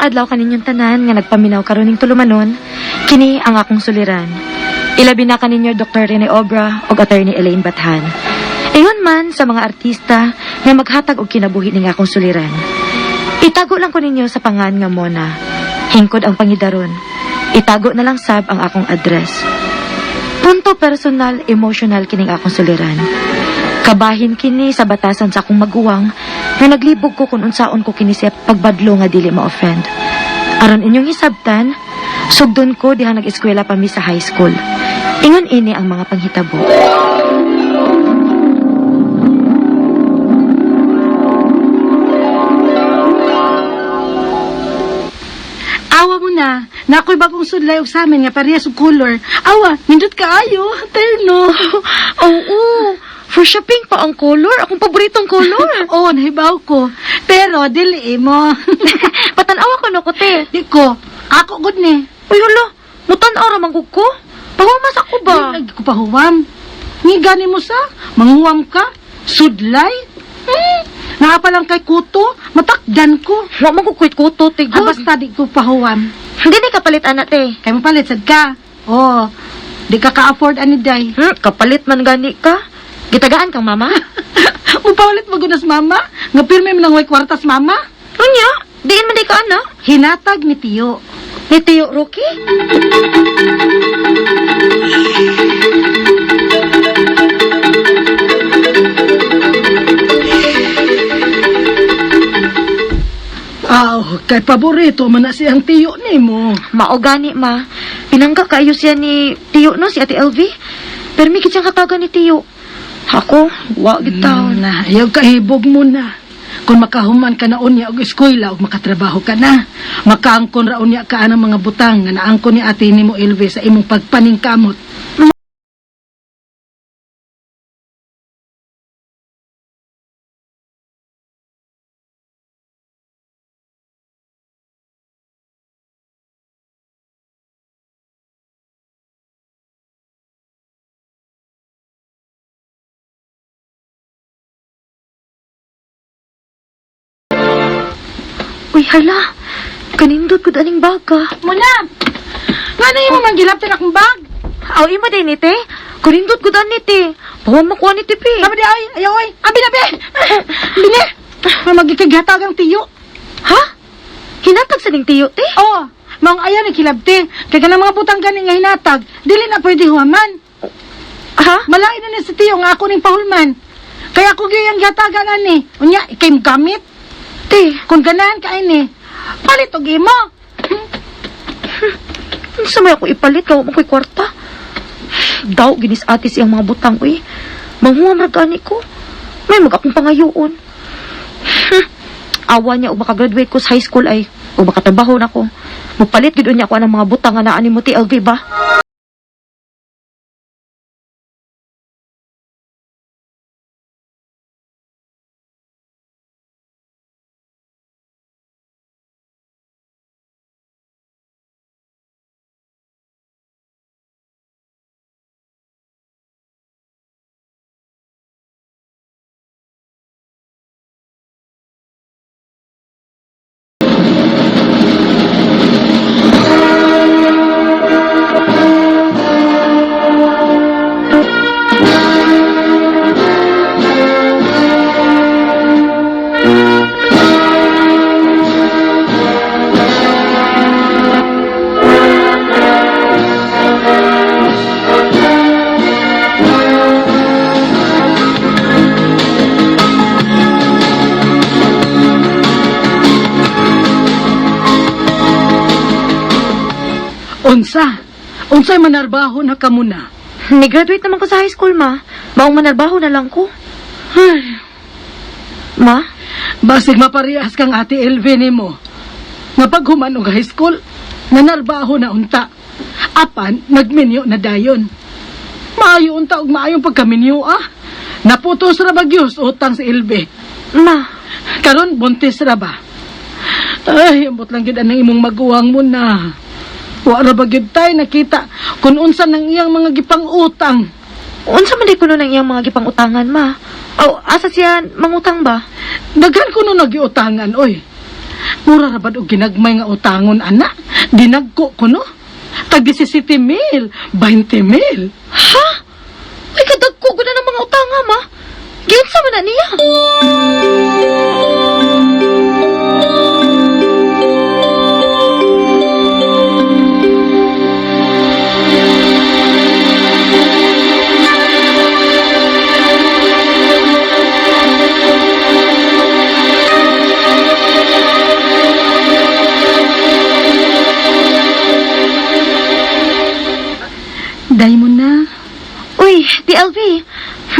Mayong adlaw kaninyong tanan nga nagpaminaw karon ning tulumanon, kini ang akong suliran. Ilabi na kaninyo Dr. Rene Obra ug Attorney Elaine Bathan. Ingon man sa mga artista nga maghatag og kinabuhi ning akong suliran. Itago lang ko ninyo sa pangan nga Mona. Hingkod ang pangidaron. Itago na lang sab ang akong address. Punto personal, emotional kining akong suliran. Kabahin kini sa batasan sa akong maguwang nga naglibog ko kung unsaon ko kini siya pagbadlo nga dili ma-offend. Aron inyong hisabtan, sugdon ko diha nag-eskwela pa mi sa high school. Ingon ini ang mga panghitabo. Awa mo na. Nakoy bagong sudlay og sa amin nga parehas og color. Awa, nindot ka ayo. Terno. Oo, for shopping pa ang color. Akong paboritong color. Oo, nahibaw ko. Pero, dili mo. Patanawa ko no ko, te. Di ko. Ako good ni. Uy, hala, mutanaw ra man ko ko. Pahumas ako ba? Di lagi ko pahuwam. Ni gani mo sa? Manguwam ka? Sudlay? Hmm. Naa pa lang kay kuto. Matakdan ko. Wa man ko kwit kuto, te. Ah, basta di ko pahuwam. Hindi ni kapalit, anak, te. Kay mapalit sad ka. Oo. Di ka ka-afford ani day. Hmm, kapalit man gani ka. Gitagaan kang mama? Mupawalit magunas mama. Nga pirme mo way kwartas mama. Unya, diin man di ka, anak. Hinatag ni Tiyo. Ni Tiyo Rocky? Aw, kay paborito man na siyang Tiyo ni mo. Mao gani, ma. Pinangga kayo siya ni Tiyo, no? Si Ate LV. Pero may kitsang kataga ni Tiyo. Ako, wa gitaw. na, ayaw kahibog mo na. Kung makahuman ka na unya og eskwela og makatrabaho ka na. Makaangkon ra unya ka ang mga butang nga naangkon ni ate nimo Elve sa imong pagpaningkamot. Hala. Kanindot ko daning baga. Muna! Nga na yung mga gilaptin akong bag. Aw, ima din ni te. Kanindot ko dan ni te. Pawan makuha ni Tipi. Sabi di ay, ayaw ay. Abi na be! Bine! Magikaghatag ang Tiyo. Ha? Hinatag sa ning Tiyo, te? Oo, mga ayaw ni kilabti. Kaya ka mga butang gani nga hinatag, dili na pwede huwaman. Ha? Malain na ni sa Tiyo nga ako ning pahulman. Kaya ako gayang gatagan ani. Unya, ikay gamit. Te, Kung ganahan ka ini, palit og imo. ano sa may ako ipalit? Gawa mo ko'y kwarta. Daw, ginis ate siyang mga butang, uy. Manghuwam ragani ko. May mag akong pangayoon. Awa niya, o makagraduate ko sa high school ay, o makatrabaho na ko. Mupalit gid niya ako ng mga butang nga naan ni mo ti LV ba? Unsay manarbaho na ka muna? Ni-graduate naman ko sa high school, ma. Maong manarbaho na lang ko. Ay, Ma? basig maparehas kang ate Elve nimo. Nga paghuman og high school, nanarbaho na unta. Apan, nagminyo na dayon. Maayo unta og maayong pagkaminyo ah. Naputos ra bagyos utang sa Elve. Ma, Karon buntis ra ba? Ay, ambot lang gid anang imong maguwang mo na. Wa ra ba gyud tay nakita kung unsa nang iyang mga gipang utang. unsa man di kuno ng iyang mga gipang-utangan, ma? O, asa siya mangutang ba? Daghan ko no nagiutangan, oy. Mura rabad og ginagmay nga utangon ana. Dinagko ko no. Tag 17 mil, 20 mil. Ha? Ay, kadagko ko na ng mga utanga, ma. Giunsa man na niya.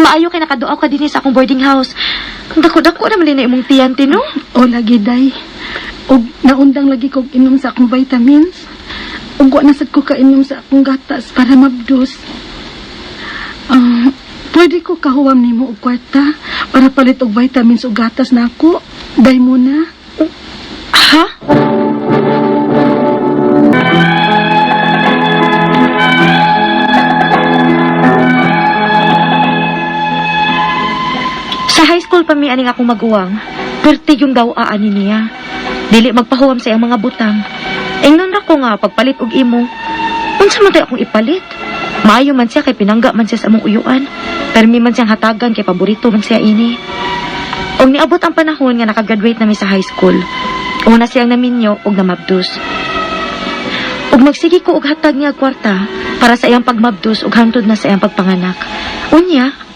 Maayo kay nakaduaw ka din sa akong boarding house. Dako-dako naman na imong tiyante, no? O lagi day. Og naundang lagi kog inom sa akong vitamins. Og wa na sad ko kainom sa akong gatas para mabdos. Ah, pwede ko kahuwam nimo og kwarta para palit og vitamins ug gatas nako. Day mo School pa mi aning akong maguwang, perti yung daw aani niya. Dili magpahuwam sa iyang mga butang. Ingnon ra ko nga pagpalit og imo. Unsa man akong ipalit? Maayo man siya kay pinangga man siya sa among uyuan. Permi man siyang hatagan kay paborito man siya ini. Og niabot ang panahon nga nakagraduate nami sa high school. Una siyang naminyo og namabdos. Og nagsigi ko og hatag niya kwarta para sa iyang pagmabdos ug hantod na sa iyang pagpanganak. Unya?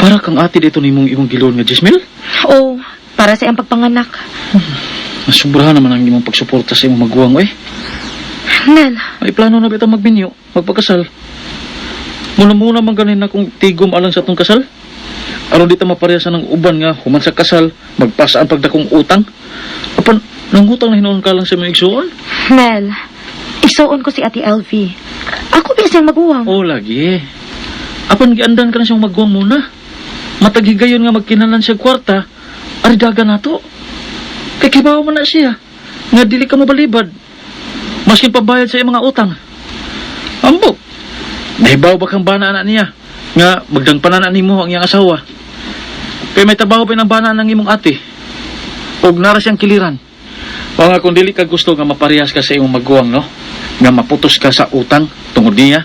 Para kang ate dito ni mong imong gilon nga Jismil? o para sa iyang pagpanganak. Nasubrahan naman ang imong pagsuporta sa imong maguwang, eh. Nel, May plano na bita magbinyo, magpakasal. Muna-muna man ganin akong tigom alang sa tong kasal. Aron dito maparehasan ng uban nga, human sa kasal, magpasa ang pagdakong utang. Apan, nangutang na hinoon ka lang sa mga igsuon? Nel, isuon ko si Ate LV. Ako ba siyang maguwang? Oo, lagi. Apan, giandan ka na siyang maguwang muna. Matagigayon nga magkinanan siya kwarta, aridaga na to. Kay kibaw man na siya. Nga dili ka mabalibad. Maskin pabayad sa mga utang. Ambok. Nahibaw ba kang bana na niya? Nga magdangpanan na nimo ang iyang asawa. Kay may tabaho pa ng bana ng imong ate. Og nara siyang kiliran. O nga kung dili ka gusto nga maparehas ka sa imong maguwang, no? Nga maputos ka sa utang tungod niya.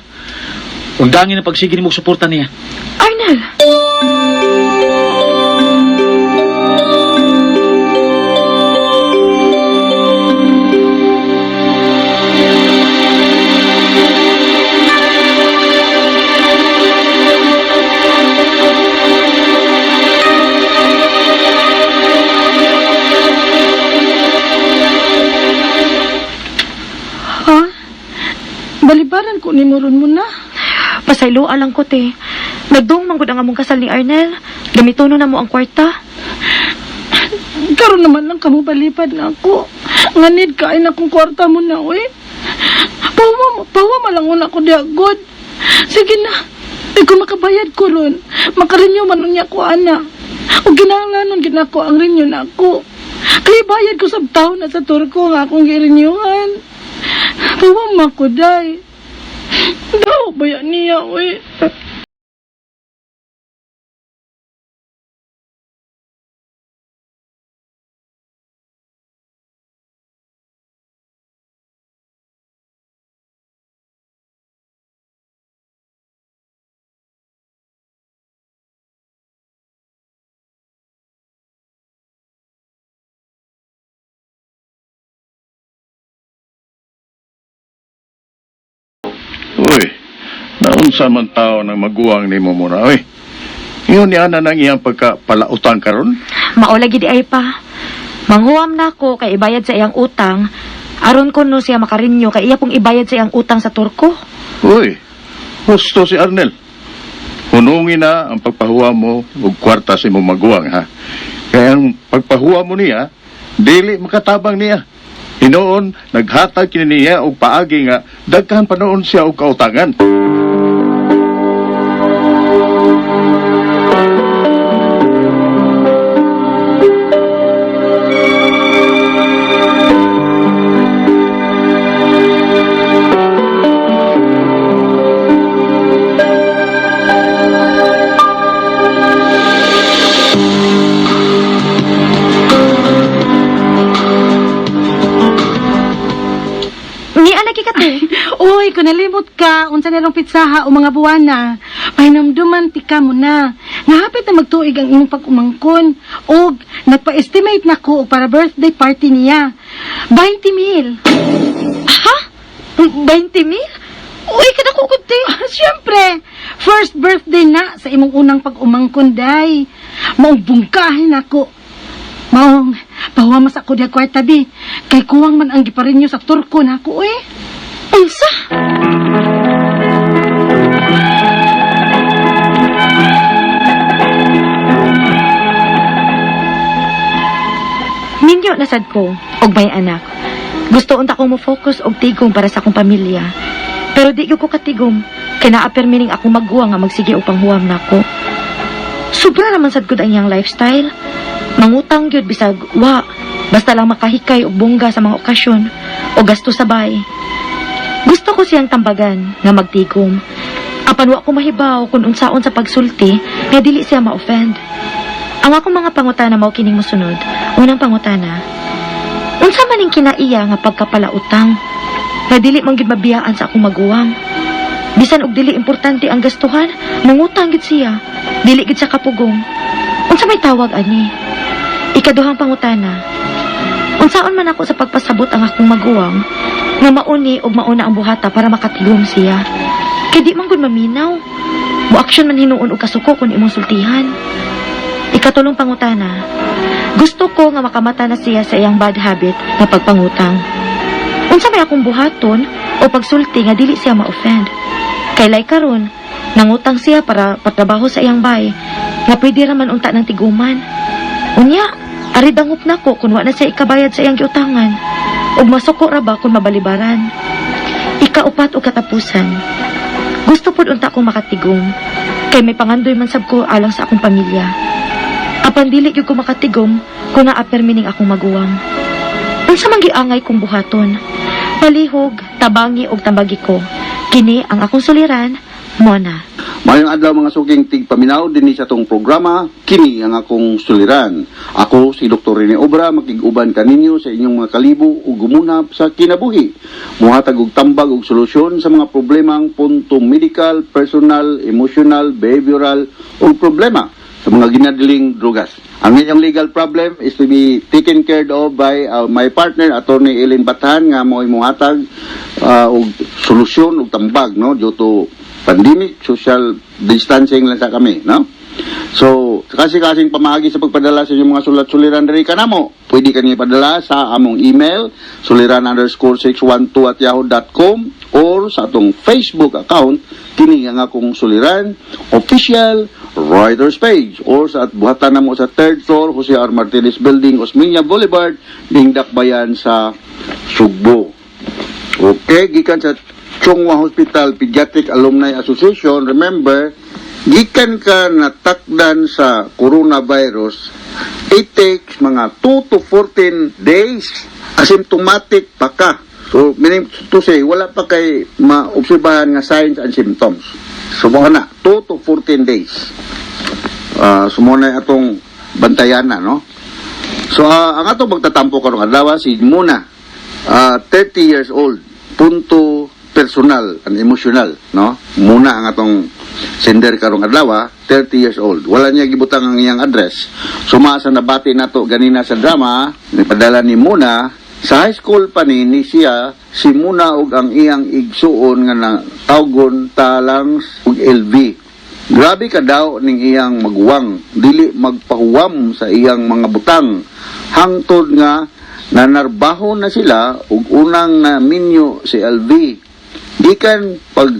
Ug dangin ang pagsige nimo suporta niya. Arnel! Ni Moron mo na. Pasaylo alang ko, te. Nagdung manggod ang among kasal ni Arnel. Gamitono na mo ang kwarta. Karon naman lang kamo balipad na ako. Nganid kain akong kwarta mo na, oy. Pawa, pawa malangon ako di agod. Sige na. Ko makabayad ko ron. Makarinyo man niya ko, ana. O ginahanglanon ginako ang rinyo na ako. Kaya bayad ko sa taon na sa turko nga akong girinyuhan. Pawa ma ko, day. Daw, bayan niya, oy. Uy, naunsa man tao ng maguwang ni mo muna, uy. Iyon ni ana nang iyang pagkapalautan karon. Maulagi di ay pa. Manghuam na ako kay ibayad sa iyang utang. Aron ko no siya makarinyo kay iya pong ibayad sa iyang utang sa turko. Uy, husto si Arnel. Hunungin na ang pagpahuwa mo og kwarta sa imong maguwang, ha? Kaya ang pagpahuwa mo niya, dili makatabang niya. Hinoon, naghatag kini niya og paagi nga daghan pa noon siya og kautangan. Manghimot ka, unsa nilong pitsaha o mga buwana. Pahinamduman tika mo na. Nahapit na magtuig ang imong pag-umangkon. Og, nagpa-estimate na ko para birthday party niya. 20 mil. Ha? 20 mil? Uy, kadakugod te. Siyempre, first birthday na sa imong unang pag-umangkon, day. Maong bungkahin ako. Maong, pahuwamas ako diya kwarta di. Kay kuwang man ang giparinyo sa turko na ako, eh. Unsa? Ninyo nasad ko, og may anak. Gusto unta ko mo focus og tigom para sa akong pamilya. Pero di ko katigom, kay naa-apir mining akong magguwa nga magsige og panghuwam nako. Sobra naman sad gud ang iyang lifestyle. Mangutang gyud bisag wa, basta lang makahikay og bungga sa mga okasyon o gasto sa bay. Gusto ko siyang tambagan nga magtigom. Apan wa ko mahibaw kung unsaon sa pagsulti nga dili siya ma-offend. Ang akong mga pangutana mao kining mosunod. Unang pangutana. Unsa man ning kinaiya nga pagkapalautang? Nga dili man gid mabiyaan sa akong maguwang. Bisan og dili importante ang gastuhan, mangutang gid siya. Dili gid sa kapugong. Unsa may tawag ani? Ikaduhang pangutana. Unsaon man ako sa pagpasabot ang akong maguwang nga mauni og mauna ang buhata para makatigom siya. Kay di man gud maminaw. Mo action man hinuon og kasuko kun imong sultihan. Ikatulong pangutana. Gusto ko nga makamata na siya sa iyang bad habit nga pagpangutang. Unsa may akong buhaton o pagsulti nga dili siya ma-offend. Kay lay karon, nangutang siya para patrabaho sa iyang bay nga pwede raman unta ng tiguman. Unya, ari dangup na ko kung wa na siya ikabayad sa iyang giutangan ug masuko ra ba kung mabalibaran. Ikaupat o katapusan. Gusto pud unta akong makatigom kay may pangandoy man sab ko alang sa akong pamilya. Apan dili gyud ko makatigom kung naa mining akong maguwang. Unsa man giangay kong buhaton? Palihog, tabangi og tambagi ko. Kini ang akong suliran, Mona. Mayong adlaw mga suking tigpaminaw din sa tong programa, kini ang akong suliran. Ako si Dr. Rene Obra, makiguban kaninyo sa inyong mga kalibo ug gumunap sa kinabuhi. Muhatag og tambag og solusyon sa mga problemang punto medical, personal, emotional, behavioral ug problema sa mga ginadiling drugas. Ang inyong legal problem is to be taken care of by uh, my partner, Attorney Ellen Batahan, nga mo'y muhatag uh, og solusyon og tambag no due to pandemic, social distancing lang sa kami, no? So, kasi-kasing pamagi sa pagpadala sa inyong mga sulat-suliran diri kanamo. Pwede kani padala sa among email, suliran underscore 612 at yahoo.com or sa atong Facebook account, kini ang akong suliran, official writer's page or sa at buhatan na mo sa third floor, Jose R. Martinez Building, Osmeña Boulevard, Dingdakbayan sa Sugbo. Okay, gikan sa Chongwa Hospital Pediatric Alumni Association, remember, gikan ka natakdan sa coronavirus, it takes mga 2 to 14 days asymptomatic pa ka. So, meaning to say, wala pa kay maobserbahan nga signs and symptoms. So, na, 2 to 14 days. Uh, sumunay atong bantayan na, no? So, ah, ang atong magtatampo karong adlaw si Muna, ah, 30 years old, punto personal and emotional, no? Muna ang atong sender karong adlaw, 30 years old. Wala niya gibutang ang iyang address. Sumasa na bati nato ganina sa drama, nipadala ni Muna sa high school pa ni, ni siya si Muna og ang iyang igsuon nga na tawgon talang og LV. Grabe ka daw ning iyang maguwang, dili magpahuwam sa iyang mga butang. Hangtod nga nanarbaho na sila ug unang na minyo si LV. Gikan pag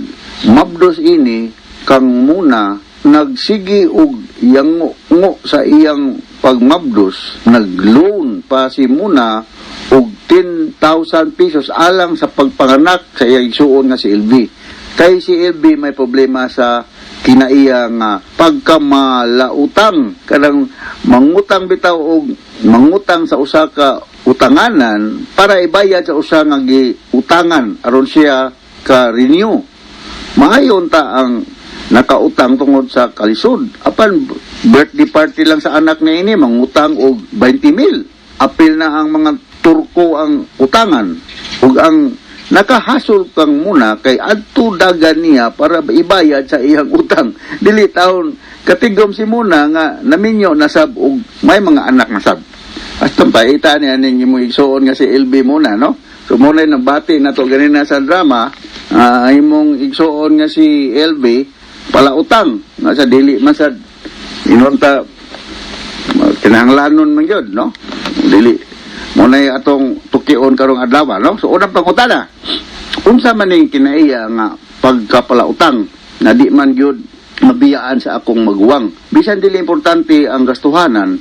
mabdos ini kang muna nagsigi og yango ngo sa iyang pagmabdos nagloan pa si muna og 10,000 pesos alang sa pagpanganak sa iyang isuon nga si LV. Kay si LV may problema sa kinaiya nga pagkamalautang kanang mangutang bitaw og mangutang sa usa ka utanganan para ibayad sa usa nga giutangan aron siya ka renew maayon ta ang nakautang tungod sa kalisod apan birthday party lang sa anak niya ini mangutang og 20 mil apil na ang mga turko ang utangan ug ang nakahasol kang muna kay adto dagan niya para ibayad sa iyang utang. Dili taon katigom si muna nga naminyo na sab og may mga anak na sab. Hasta pa ita niya ninyo mo igsuon nga si LB muna no. So muna nang bati na to ganina sa drama, ah, imong igsuon nga si LB pala utang nga sa dili man sa inunta kinahanglanon man yun, no? Dili. Yung atong tukion karong adlaw, no? So, unang pangutana, unsa man ning kinaiya nga pagkapalautang na di man yun mabiyaan sa akong maguwang. Bisan dili importante ang gastuhanan,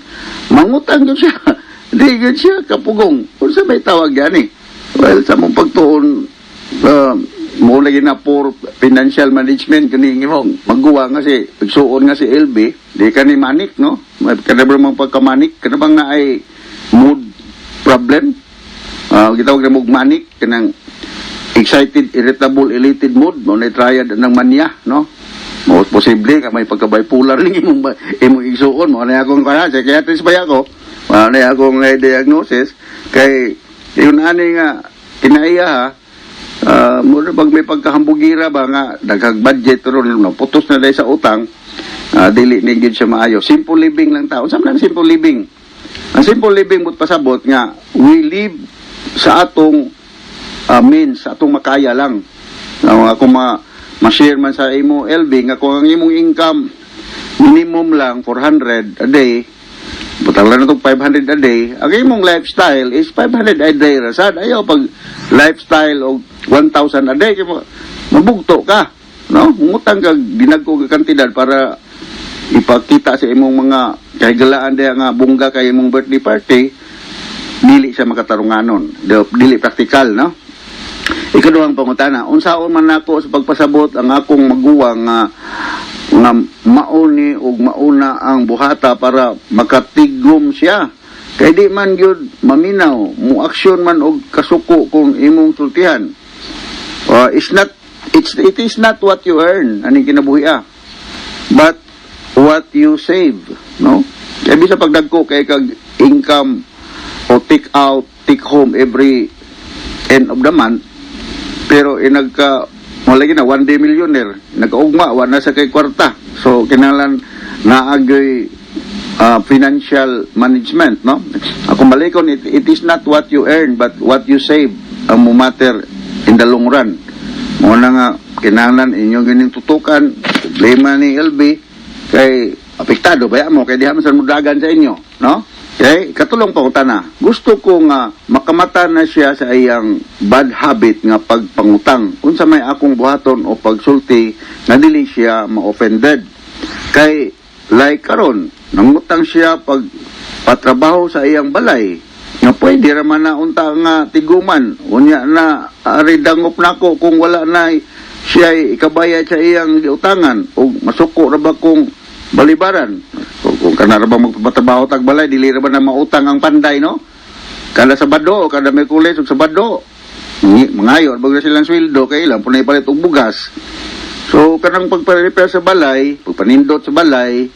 mangutang yun siya. di yun siya kapugong. Unsa may tawag yan eh? Well, sa mong pagtuon, uh, mo lagi na for financial management kani imong magguwa nga si pagsuon nga si LB di kani manik no? Kada ba mang pagkamanik? Kada bang na ay mood problem? Uh, gitawag na mog manik kanang excited irritable elated mood. Mo na triad ng mania no? Mo posible ka may pagka bipolar ning imong imong igsuon. Mo na akong kaya psychiatrist ba ako? Mo na akong diagnosis. Kay yun ani nga kinaiya ha? Ah, muna pag may pagkahambugira ba nga daghang budget ron no putos na dahil sa utang ah, dili ni gyud siya maayo. Simple living lang ta unsa man ang simple living? Ang simple living but pasabot nga we live sa atong ah, means sa atong makaya lang. Uh, kung ma ma-share man sa imo LB nga kung ang imong income minimum lang 400 a day Butang lang itong 500 a day. Ang imong lifestyle is 500 a day. Rasad, ayaw pag lifestyle o 1,000 a day. kaya mo- Mabugto ka. No? Ngutang ka, dinagko ka kantidad para ipakita sa imong mga kahigalaan diya nga bungga kay imong birthday party dili siya makatarunganon Di- dili praktikal no ikaduhang pangutana unsaon man nako sa pagpasabot ang akong maguwang nga nga mauni ug mauna ang buhata para makatigom siya. Kay di man gyud maminaw mo aksyon man og kasuko kung imong sultihan uh, it's not it's it is not what you earn ani kinabuhi ah. But what you save no? Kay bisa pagdagko kay kag income o take out take home every end of the month pero inagka wala na one day millionaire. Nagkaugma wala sa kay kwarta. So kinalan naagay uh, financial management no? Akong balikon it, it is not what you earn but what you save ang mo matter in the long run. Mo na nga kinahanglan inyong ganing tutukan problema ni LB kay apektado ba mo? Kay diha man sa mudagan sa inyo no kay katulong pa na. Gusto ko nga makamata na siya sa iyang bad habit nga pagpangutang. Unsa may akong buhaton o pagsulti nga dili siya ma-offended. Kay like karon nangutang siya pag patrabaho sa iyang balay nga pwede raman na unta nga tiguman. Unya na ari dangop nako kung wala na siya ikabayad sa iyang giutangan o masuko ra ba kung balibaran kung, kana ra ba magpatrabaho tag balay dili ra ba na mautang ang panday no kada sabado kada Miyerkules ug sabado mangayo na silang sweldo kay ilang punay palit og bugas so kanang pagpa-repair sa balay pagpanindot sa balay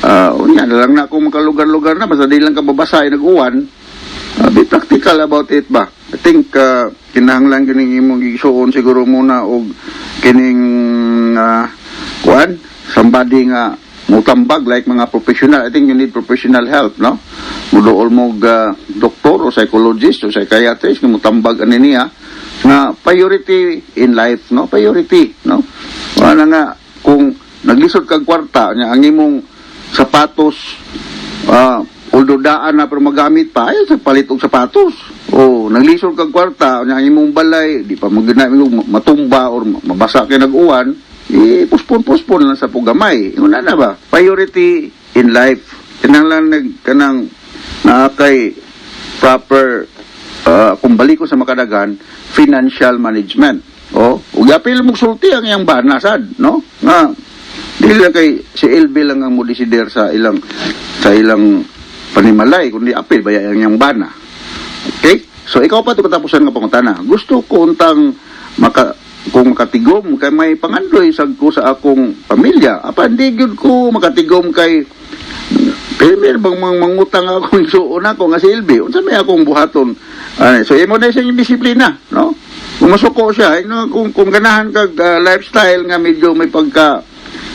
Ah, unya na lang na ako makalugar-lugar na basta di lang ka babasay nag-uwan. Ah, be practical about it ba? I think uh, kinahanglan kining imong igsuon siguro muna og kining uh, kuan somebody nga mutambag like mga professional. I think you need professional help, no? Muduol mo uh, doktor o psychologist o psychiatrist mutambag ani niya nga priority in life, no? Priority, no? Wala nga kung naglisod kag kwarta nya ang imong sapatos ah although daan na pero magamit pa ay sa palit og sapatos o naglisod kag kwarta nya ang imong balay di pa magina matumba or mabasa kay nag-uwan eh puspon lang sa pugamay. Una na ba? Priority in life. Kinahanglan nag kanang naa kay proper ah, kung balik ko sa makadagan financial management. O ug apil mo sulti ang iyang banasad no? Nga dili lang kay si LB lang ang modesider sa ilang sa ilang panimalay kundi apil baya ang iyang bana. Okay? So ikaw pa ito katapusan nga pangutana gusto ko untang maka kung makatigom kay may pangandoy sag ko sa akong pamilya apa hindi gyud ko makatigom kay Premier bang mang mangutang ako suon ako nga si LB unsa may akong buhaton Ano, so imo na sa inyong disiplina no Kung masuko siya, eh, kung, kung ganahan kag ah, lifestyle nga medyo may pagka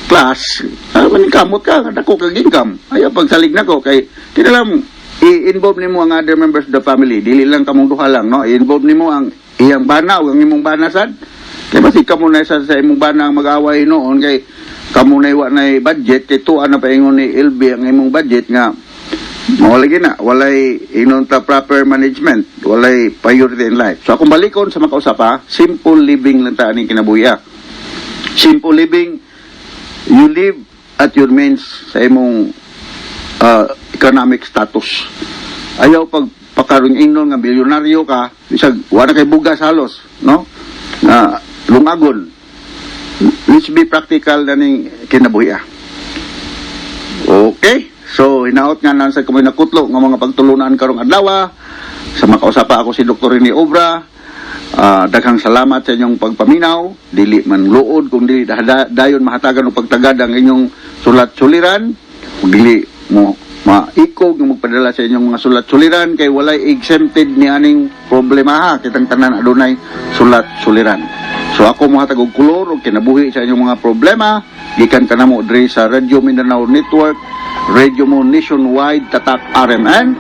class, ah, manikamot ka, dako kag income. Ayaw pagsalig na ko, kay, tinalam, i-involve nimo ang other members of the family, dili lang kamong duha lang, no? I-involve nimo ang iyang bana o ang imong bana sad. Kay basi kamo na sa, sa imong bana ang mag-away noon, kay kamo na iwa na budget, kay tuwa na paingon ni LB ang imong budget nga, Mawala gina, walay inon ta proper management, walay priority in life. So akong balikon sa makausap ha, simple living lang ta aning kinabuya. Simple living, you live at your means sa imong uh, economic status. Ayaw pag pakaroon inon nga milyonaryo ka, bisag wala kay bugas halos, no? Na lungagon. Let's be practical na ning kinabuya. Okay. So, hinaot nga lang sa kumoy nakutlo ng mga pagtulunan karong adlaw. Sa makausapa ako si Dr. Rini Obra. Ah, daghang salamat sa inyong pagpaminaw. Dili man luod kung dili dayon mahatagan og pagtagad ang inyong sulat-suliran. Kung dili mo maikog nga magpadala sa inyong mga sulat-suliran kay walay exempted ni aning problema ha kitang tanan adunay sulat-suliran. So ako mo hatag og kulor og kinabuhi sa inyong mga problema. Gikan kanamo diri sa Radio Mindanao Network Radio mo nationwide tatak RMN